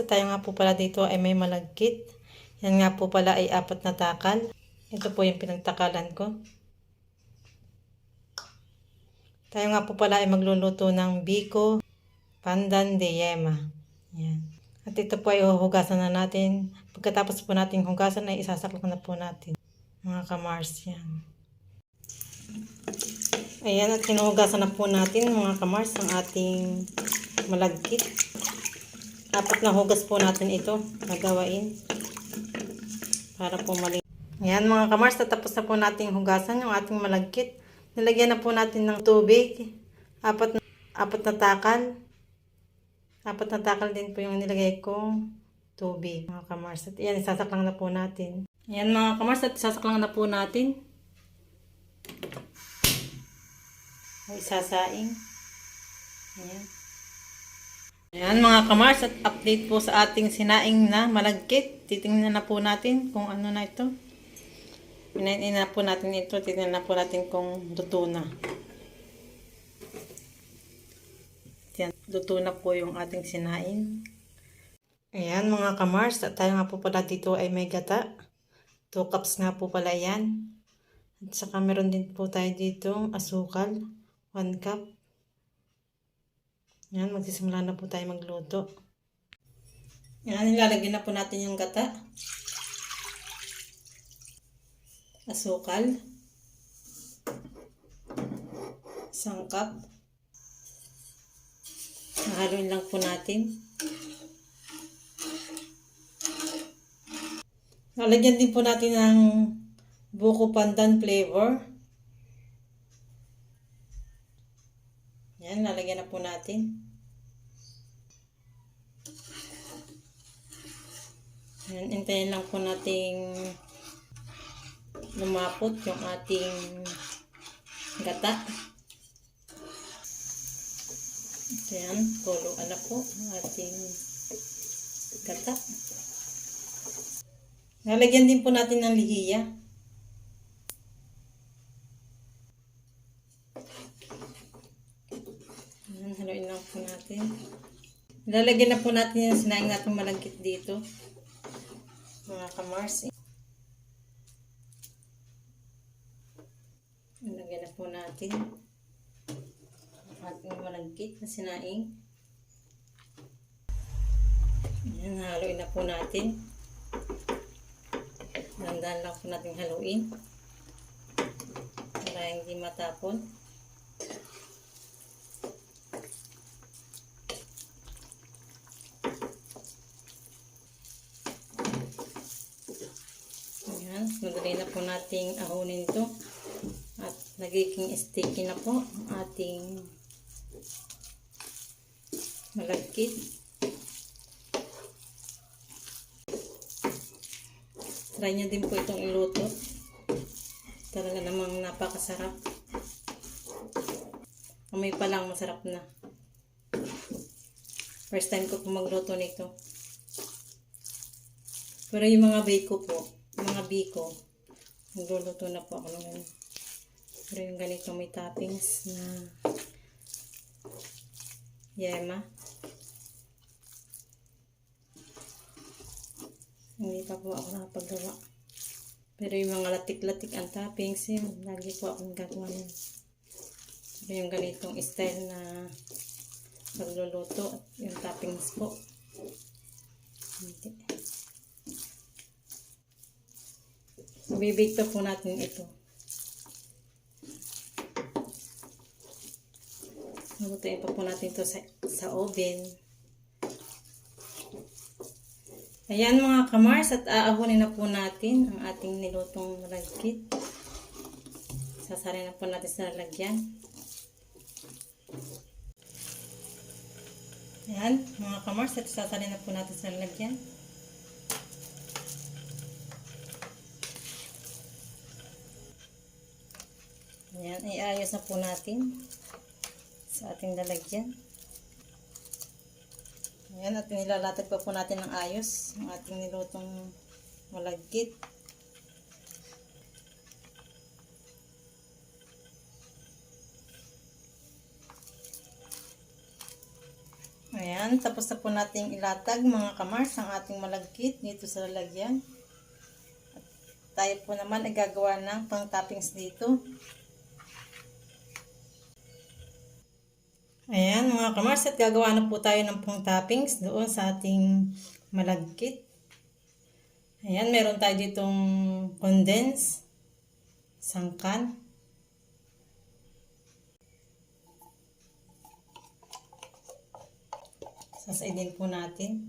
at tayo nga po pala dito ay may malagkit. Yan nga po pala ay apat na takal. Ito po yung pinagtakalan ko. Tayo nga po pala ay magluluto ng biko pandan de yema. Yan. At ito po ay huhugasan na natin. Pagkatapos po natin hugasan ay isasaklok na po natin. Mga kamars yan. Ayan at hinuhugasan na po natin mga kamars ang ating malagkit. Apat na hugas po natin ito nagawain para po mali. Ayan mga kamars, tatapos na po natin hugasan yung ating malagkit. Nilagyan na po natin ng tubig. Apat na, apat na takal. Apat na takal din po yung nilagay kong tubig mga kamars. At ayan, isasaklang na po natin. Ayan mga kamars, at isasaklang na po natin. Isasaing. Ayan. Ayan mga kamars at update po sa ating sinaing na malagkit. Titingnan na po natin kung ano na ito. Pinainin na po natin ito. Titingnan na po natin kung luto na. Ayan, luto na po yung ating sinaing. Ayan mga kamars at tayo nga po pala dito ay may gata. 2 cups nga po pala yan. At saka meron din po tayo dito asukal. 1 cup. Yan, magsisimula na po tayo magluto. Yan, nilalagyan na po natin yung gata. Asukal. Isang cup. Nahaluin lang po natin. Lalagyan din po natin ng buko pandan flavor. Yan, lalagyan na po natin. Yan, intayin lang po nating lumapot yung ating gata. So yan, kuluan na po ating gata. Lalagyan din po natin ng lihiya. Ayan, haluin lang po natin. Lalagyan na po natin yung sinaing natin malagkit dito. Mga kamars. Lalagyan na po natin ang ating malagkit na sinaing. Ayan, haluin na po natin. Dandan lang po natin haluin. Para hindi matapon. Ayan, madali na po nating ahunin to. At nagiging sticky na po ating malagkit. Try nyo din po itong iluto. Talaga namang napakasarap. Amoy pa lang masarap na. First time ko po magluto nito. Pero yung mga biko po, yung mga biko, nagluluto na po ako ng Pero yung ganito may toppings na yema. Hindi pa po ako nakapagawa. Pero yung mga latik-latik ang toppings, yun, lagi po akong gagawa nun. Pero yung ganitong style na pagluluto at yung toppings po. Hindi. Bibig pa po natin ito. Lutuin pa po natin ito sa, sa oven. Ayan mga kamars at aahunin na po natin ang ating nilutong malagkit. Sasarin na po natin sa lalagyan. Ayan mga kamars at sasarin na po natin sa lalagyan. Ayan, iayos na po natin sa ating lalagyan. Ayan, at nilalatag pa po natin ng ayos ang ating nilutong malagkit. Ayan, tapos na po nating ilatag mga kamars ang ating malagkit dito sa lalagyan. At tayo po naman ay gagawa ng pang toppings dito. Ayan mga kamars at gagawa na po tayo ng pang toppings doon sa ating malagkit. Ayan, meron tayo ditong condense, sangkan, Sasaidin po natin.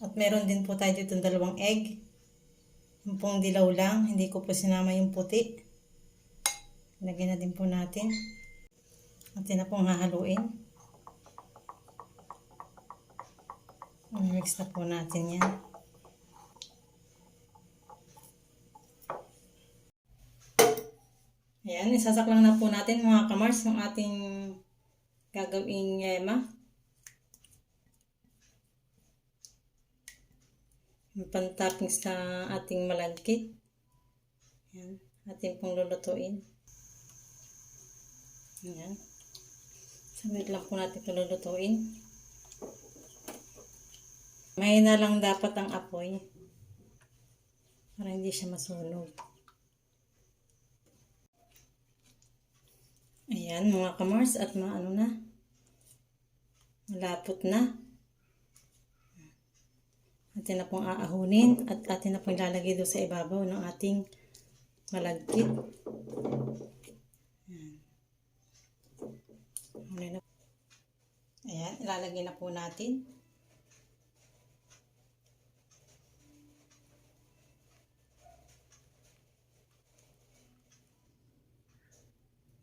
At meron din po tayo dito dalawang egg. Pong dilaw lang. Hindi ko po sinama yung puti. Lagyan na din po natin. At yun na pong hahaluin. Mix na po natin yan. Ayan, isasaklang na po natin mga kamars yung ating gagawing yema. Yung pantoppings na ating malagkit. Ayan, ating pong lulutuin. Ayan. Sabit lang po natin ito lulutuin. Mahina lang dapat ang apoy. Para hindi siya masunog. Ayan, mga kamars at maano na. Malapot na. Atin na pong aahunin at atin na pong ilalagay doon sa ibabaw ng ating malagkit. Ayan. Ayan, ilalagay na po natin.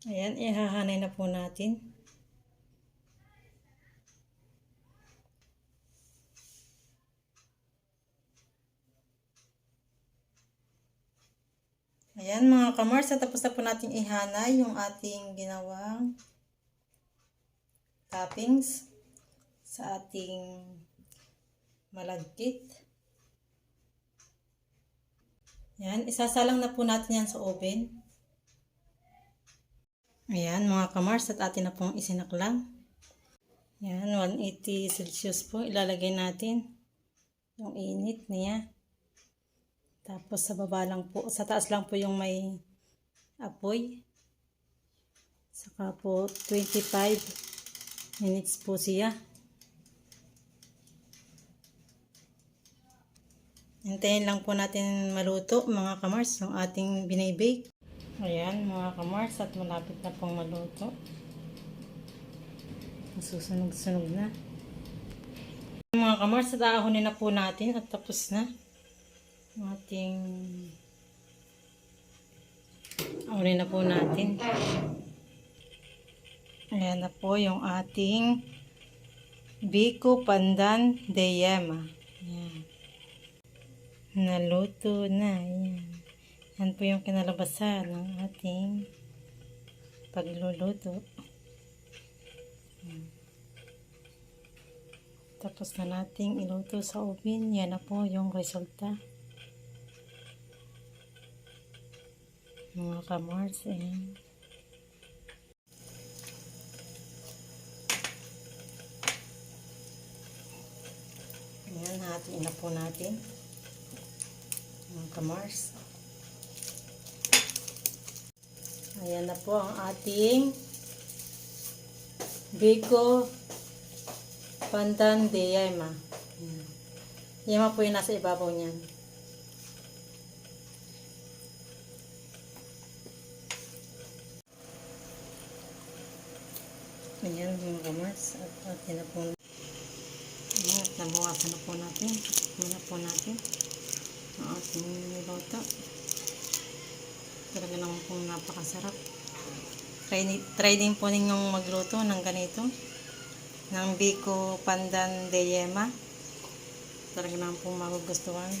Ayan, ihahanay na po natin. Ayan mga kamars, tapos na po natin ihanay yung ating ginawang toppings sa ating malagkit. Ayan, isasalang na po natin yan sa oven. Ayan mga kamars at atin na pong isinaklang. Ayan, 180 Celsius po ilalagay natin. Yung init niya. Tapos sa baba lang po, sa taas lang po yung may apoy. Saka po 25 minutes po siya. Hintayin lang po natin maluto mga kamars yung ating binibake. Ayan mga kamars at malapit na pong maluto. Susunog-sunog na. Mga kamars at na po natin at tapos na ang ating aahonin na po natin. Ayan na po yung ating Biko Pandan de Yema. Ayan. Naluto na. Ayan. Yan po yung kinalabasan ng ating pagluluto. Yan. Tapos na nating iluto sa oven. Yan na po yung resulta. Mga kamars. Ayan. Ayan, hatiin na po natin. Mga kamars. Ayan na po ang ating Biko Pandan de Yema. Yema po yung nasa ibabaw niyan. Ayan mga kamars. At atin na po. At nabawasan na po natin. Muna po natin ang ating niluto. Talaga naman pong napakasarap. Try, try din po ninyong magluto ng ganito. Ng Biko Pandan de Yema. Talaga naman pong magugustuhan.